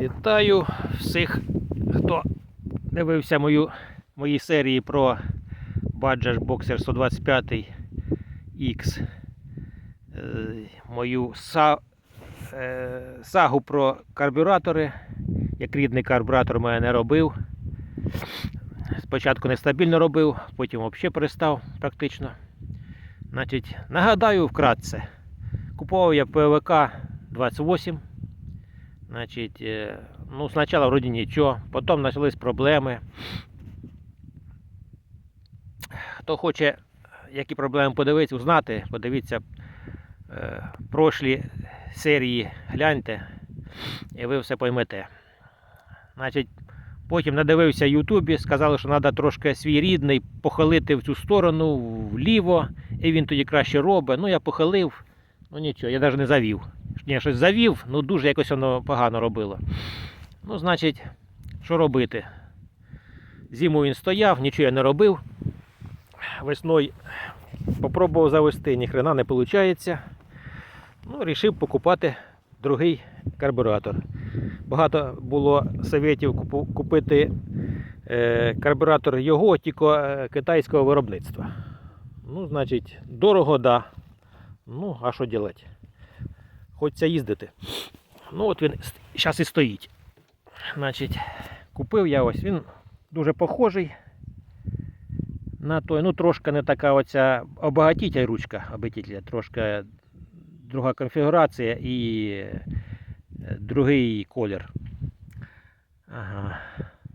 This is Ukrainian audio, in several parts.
Вітаю всіх, хто дивився мою, мої серії про Bajaj Boxer 125 X. Мою са, е, сагу про карбюратори. Як рідний карбюратор мене не робив. Спочатку нестабільно робив, потім взагалі перестав практично. Значить, нагадаю вкратце. Купував я ПВК 28. Значить, е, ну, спочатку вроді нічого, потім почались проблеми. Хто хоче, які проблеми подивитися, узнати, подивіться е, прошлі серії, гляньте, і ви все поймете. Значить, потім надивився Ютубі, сказали, що треба трошки свій рідний похилити в цю сторону, вліво, і він тоді краще робить. Ну, я похилив, ну нічого, я навіть не завів. Ні, щось завів, ну дуже якось воно погано робило. Ну, значить, що робити? Зиму він стояв, нічого я не робив. Весною попробував завести, ніхрена не виходить. Ну, вирішив покупати другий карбюратор. Багато було советів купити е, карбюратор його, тільки е, китайського виробництва. Ну, значить, дорого, да. Ну, а що робити? Хочеться їздити. Ну, от він зараз і стоїть. Значить, купив я ось, він дуже похожий на той. Ну, трошки не така оця обагатитель ручка обителя, трошки друга конфігурація і е, другий колір. Ага.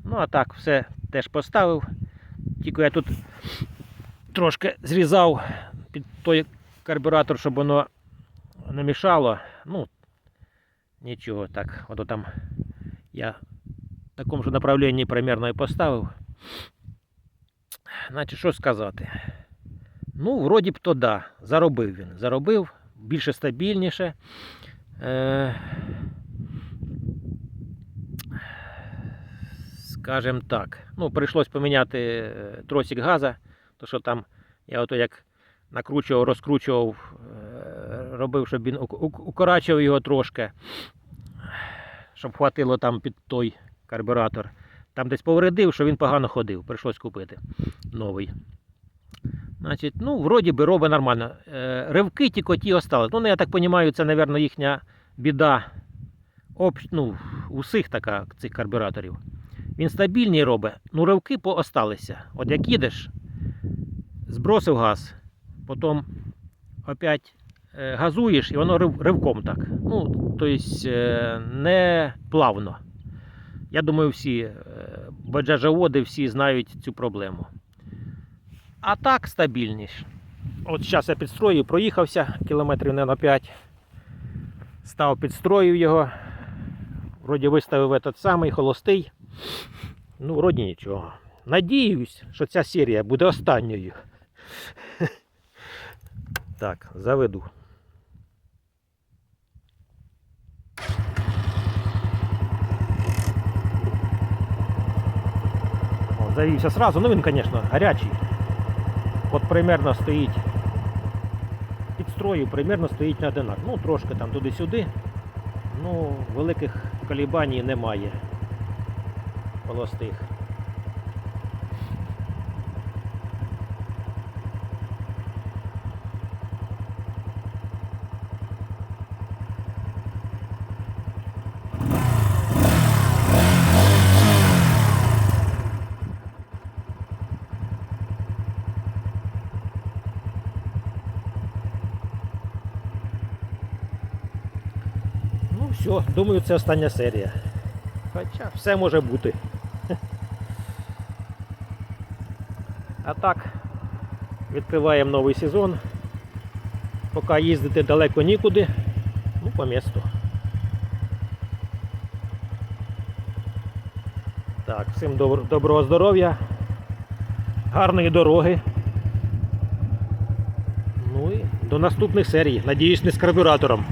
Ну, а так, все теж поставив. Тільки я тут трошки зрізав під той карбюратор, щоб воно не мішало. Ну, нічого, так, ото там я в такому ж направленні примерно і поставив. Значить, що сказати? Ну, вроді б то да, заробив він. Заробив, більше стабільніше. Е, скажем так. Ну, прийшлось поміняти е, тросик газа, то що там я ото як накручував, розкручував, е, робив, щоб він ук- ук- укорачував його трошки, щоб хватило там під той карбюратор. Там десь повредив, що він погано ходив, прийшлось купити новий. Значить, ну, вроді би робить нормально. Е, ривки тільки ті остались. Ну, я так розумію, це, мабуть, їхня біда ну, усіх така цих карбюраторів. Він стабільний робить, ну ривки поосталися. От як їдеш, збросив газ, потім опять газуєш і воно рив, ривком так. Ну, тобто е, не плавно. Я думаю, всі е, всі знають цю проблему. А так стабільніше. От зараз я підстрою, проїхався кілометрів не на 5. Став підстроїв його. Вроді виставив этот самий холостий. Ну, вроді нічого. Надіюсь, що ця серія буде останньою. Так, заведу. Завівся сразу, ну він, звісно, гарячий. От примерно стоїть. Під строю примерно стоїть на одинак. Ну, трошки там туди-сюди. Ну, великих колібаній немає. Холостих. Ну все, думаю, це остання серія. Хоча все може бути. А так, відкриваємо новий сезон. Поки їздити далеко нікуди, ну по місту. Так, всім добр- доброго здоров'я, гарної дороги. Ну і до наступних серій. Надіюсь, не з карбюратором.